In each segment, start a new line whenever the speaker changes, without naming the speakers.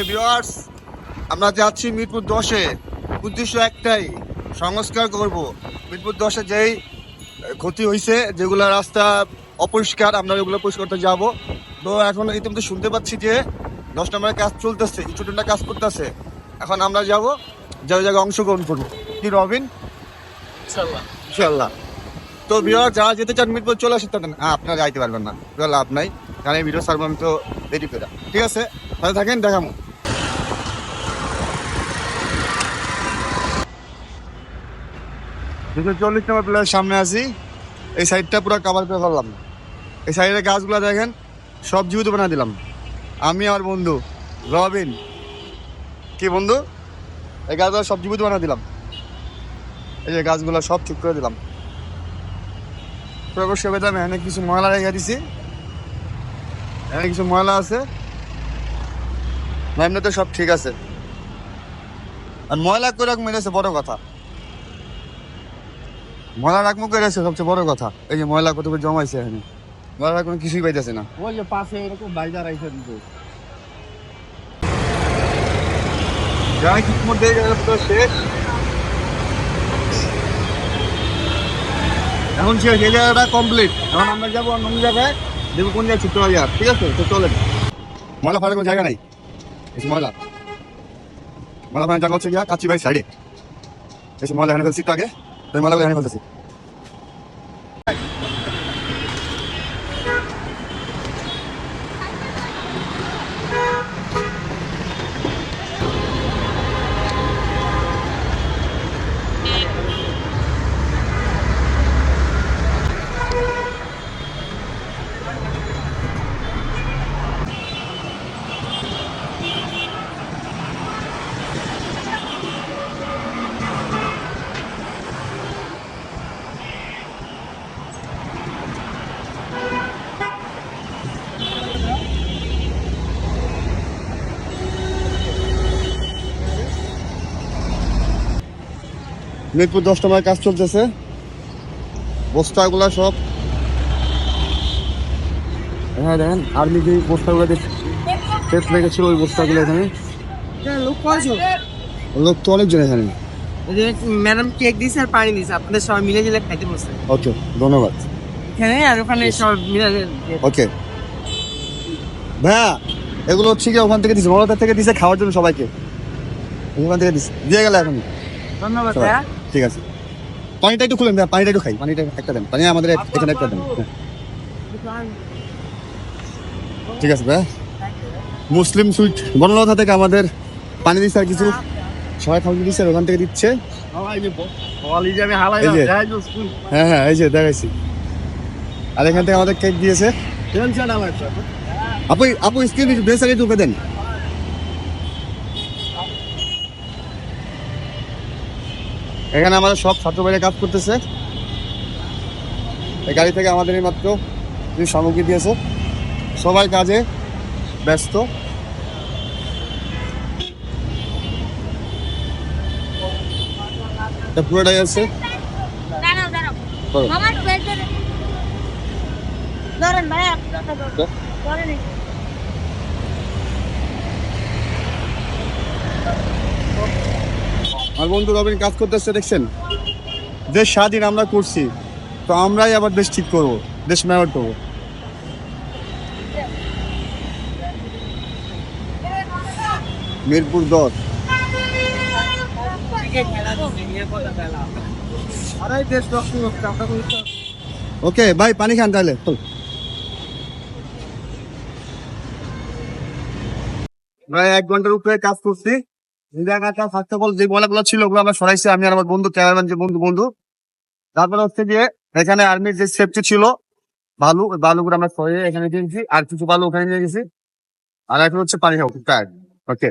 Hi viewers আমরা যাচ্ছি মিরপুর দশে। উদ্দেশ্য একটাই সংস্কার করব। মিরপুর দশে যেই ক্ষতি হয়েছে যেগুলো রাস্তা অপরিষ্কার আমরা ওগুলো পরিষ্কার করতে যাব। তো এখন ইতিমধ্যে শুনতে পাচ্ছি যে দশ নম্বরের কাজ চলতেছে স্টুডেন্টরা কাজ করতেছে। এখন আমরা যাব যে ওই জায়গায় অংশগ্রহণ করব। কি রবিন? ইনশাল্লাহ তো ভিউয়ার যারা যেতে চান মিরপুর চলে আসতে পারেন হ্যাঁ আপনারা যাইতে পারবেন না। লাভ নাই। কারণ এই ভিডিও সার্ভ আমি তো রেডি করে। ঠিক আছে? তাহলে থাকেন দেখামো দুশো চল্লিশ নম্বর প্লেয়ার সামনে আছি। এই সাইডটা পুরো কাভার করে ফেললাম। এই সাইডের গাছগুলো দেখেন, সব জীবিত বানা দিলাম। আমি, আমার বন্ধু, রবিন। কি বন্ধু? এই গাছগুলো সব জীবিত বানা দিলাম। এই যে গাছগুলো সব ঠিক করে দিলাম। প্রবেশ করে দিলাম এখানে কিছু ময়লা রেখে দিছি। এখানে কিছু ময়লা আছে। এমনিতে সব ঠিক আছে। আর ময়লা করে মেরেছে বড় কথা। ময়লা রাখমু করে আছে সবচেয়ে বড় কথা। এই যে ময়লা কত করে জমাইছে এখানে। ময়লা কোনো কিছুই পাইতেছে না।
ওই যে পাশে এরকম বাইজার আইসে দিত
যাই মধ্যে শেষ। এখন এই জায়গাটা কমপ্লিট এখন আমরা যাব অন্য জায়গায়। দেখব কোন জায়গায় ছুটতে পারি ঠিক আছে? তো চলেন। ময়লা ফাড়ার কোনো জায়গা নাই? এই ময়লা। ময়লা ফাড়ার জায়গা হচ্ছে গিয়া কাচ্চি ভাই সাইডে এই ময়লা এখানে ফেলছি আগে। তো এই ময়লাগুলো এখানে মিরপুর দশ নম্বরের কাজ চলতেছে। বস্তাগুলা সব। হ্যাঁ দেখেন আর্মি যে বস্তাগুলো টেপ লেগেছিল ওই বস্তাগুলো এখানে।
লোক
তো অনেকজন এখানে।
ম্যাডাম কেক আর পানি আপনাদের সবাই মিলে খাইতে
ওকে ধন্যবাদ।
এখানে আর ওখানে সব মিলে
ওকে। ভাইয়া এগুলো হচ্ছে কি ওখান থেকে দিছে থেকে দিছে খাওয়ার জন্য সবাইকে। ওখান থেকে দিছে দিয়ে গেলে এখন।
ধন্যবাদ। ভাইয়া।
ঠিক আছে। পানিটা একটু খুলেন পানিটা একটু খাই। পানিটা একটা দেন। পানি আমাদের এখানে একটা দেন। হ্যাঁ। ঠিক আছে ভাইয়া মুসলিম সুইট বনলতা থেকে আমাদের পানি দিচ্ছে আর কিছু। সবাই খাওয়া দিচ্ছে ওখান থেকে দিচ্ছে। হ্যাঁ হ্যাঁ এই যে দেখাইছি। আর এখান থেকে আমাদের কেক দিয়েছে। আপু আপু স্ক্রিন আগে ঢুকে দেন। এখানে আমাদের সব ছাত্র বাইরে কাজ করতেছে। এই গাড়ি থেকে আমাদের এই মাত্র কিছু সামগ্রী দিয়েছে। সবাই কাজে ব্যস্ত। পুরোটাই আছে।
ধরেন ভাই আপনারা ধরেন
তো?
ধরেন এই।
আমার বন্ধু রবিন কাজ করতেছে দেখছেন? দেশ স্বাধীন আমরা করছি তো আমরাই আবার দেশ ঠিক করব দেশ মেরামত করব। মিরপুর দশ ওকে ভাই পানি খান তাহলে ভাই এক ঘণ্টার উপরে কাজ করছি। জায়গাটা ফার্স্ট অফ অল ছিল আমরা সরাইছি, আমি আর আমার বন্ধু ক্যামেরাম্যান যে বন্ধু বন্ধু। তারপরে হচ্ছে যে এখানে আর্মির যে সেফটি ছিল, বালু, বালুগুলো আমরা সরিয়ে এখানে দিয়েছি, আর কিছু বালু ওখানে নিয়ে গেছি। আর এখন হচ্ছে পানি টায়ার ওকে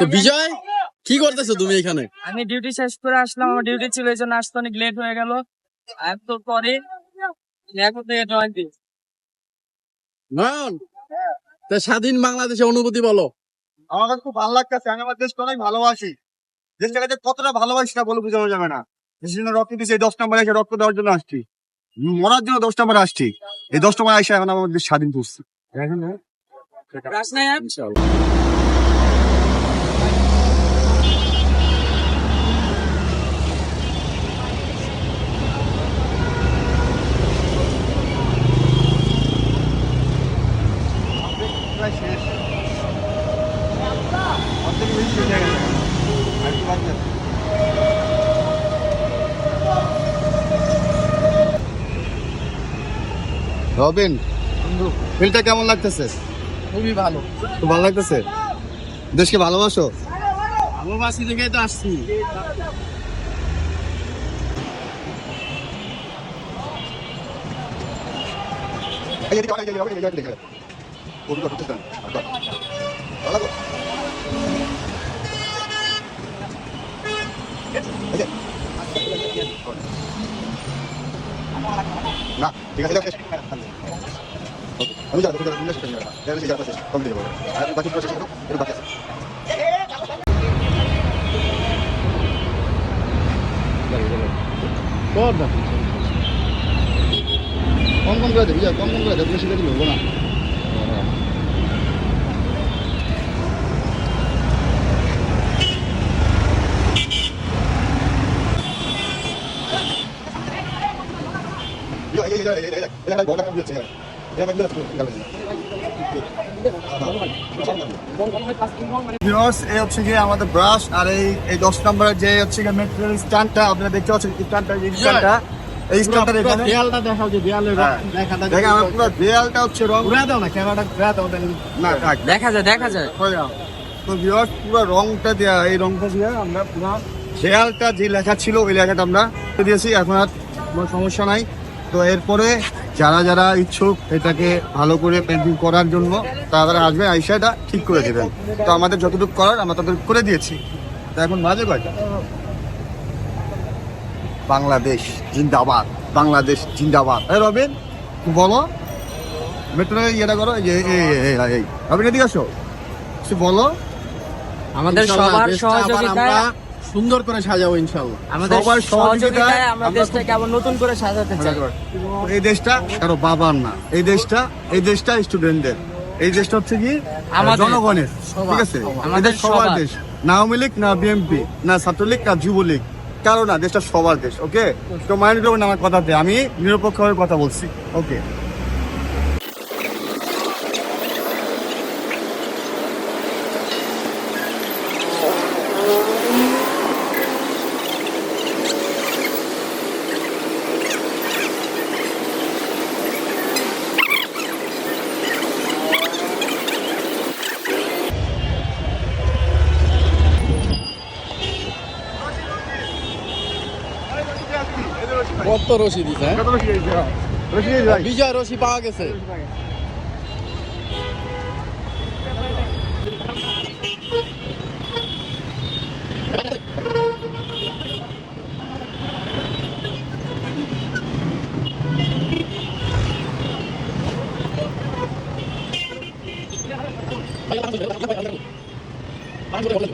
তো বিজয় কি করতেছো তুমি এখানে?
আমি ডিউটি শেষ করে আসলাম আমার ডিউটি ছিল এই জন্য আসতে অনেক লেট হয়ে গেল। আর তো পরে এখন থেকে দিই।
নয়ন তা স্বাধীন বাংলাদেশের অনুভূতি বলো।
আমার কাছে খুব ভালো লাগতেছে আমি আমার দেশকে অনেক ভালোবাসি। দেশটাকে যে কতটা ভালোবাসি না বলে বোঝানো যাবে না। দেশের জন্য রক্ত দিয়েছি এই দশ নম্বরে এসে রক্ত দেওয়ার জন্য আসছি। মরার জন্য দশ নম্বরে আসছি। এই দশ নম্বরে এসে এখন আমাদের দেশ স্বাধীন করছি। প্রায় শেষ অর্ধেক বেশি শেষ হয়ে গেছে আর একটু বাকি আছে। রবিন ফিলটা কেমন লাগতেছে
খুবই ভালো
খুব ভালো লাগতেছে দেশকে ভালোবাসো
ভালোবাসি দেখেই তো আসছি
না, ঠিক আছে আমি যাব বাকি পুরো শেষ করো এর বাকি আছে। কম কম করে দে কম কম করে দে বেশি করে দিলে হব না। এই হচ্ছে গিয়ে আমাদের ব্রাশ আর এই এই দশ নম্বরের যে হচ্ছে গিয়ে মেট্রোর স্ট্যান্ডটা আপনারা দেখতে পাচ্ছেন স্ট্যান্ডটা এই স্ট্যান্ডটা এই স্ট্যান্ডটা এখানে
দেয়ালটা দেয়ালের। দেখাটা
দেখেন আমার পুরো দেয়ালটা হচ্ছে রং
ঘুরে দাও না ক্যামেরাটা ঘুরে দাও
না
দেখা যায় দেখা যায়।
তো ভিউয়ার্স পুরো রংটা দেয়া এই রংটা দিয়ে আমরা পুরো দেয়ালটা যে লেখা ছিল ওই লেখাটা আমরা করে দিয়েছি। এখন আর কোনো সমস্যা নাই। তো এরপরে যারা যারা ইচ্ছুক এটাকে ভালো করে পেন্টিং করার জন্য তারা আসবে আইসা এটা ঠিক করে দেবেন। তো আমাদের যতটুকু করার আমরা ততটুকু করে দিয়েছি। তো এখন বাজে কয়টা? বাংলাদেশ জিন্দাবাদ বাংলাদেশ জিন্দাবাদ। এই রবিন বলো। মেট্রো ইয়েটা করো রবিন এদিকে আসো। কিছু বলো।
আমাদের সবার সহযোগিতায়
সুন্দর করে সাজাবো ইনশাল্লাহ
আমাদের
সবার সহযোগিতায়
আমরা দেশটাকে আবার নতুন করে সাজাতে চাই।
এই দেশটা কারও বাবার না। এই দেশটা এই দেশটা স্টুডেন্টদের এই দেশটা হচ্ছে কি। জনগণের
সবার,
ঠিক আছে।
আমাদের
সবার। দেশ। না আওয়ামী লীগ না বিএনপি না ছাত্রলীগ না যুবলীগ। কারও না দেশটা সবার দেশ ওকে তো মাইন্ড করবেন আমার কথাতে আমি নিরপেক্ষভাবে কথা বলছি ওকে
কত রশি দিছে কত রশি দিছে রশি দিছে ভাই বিজয় রশি পাওয়া গেছে 안 그래 원래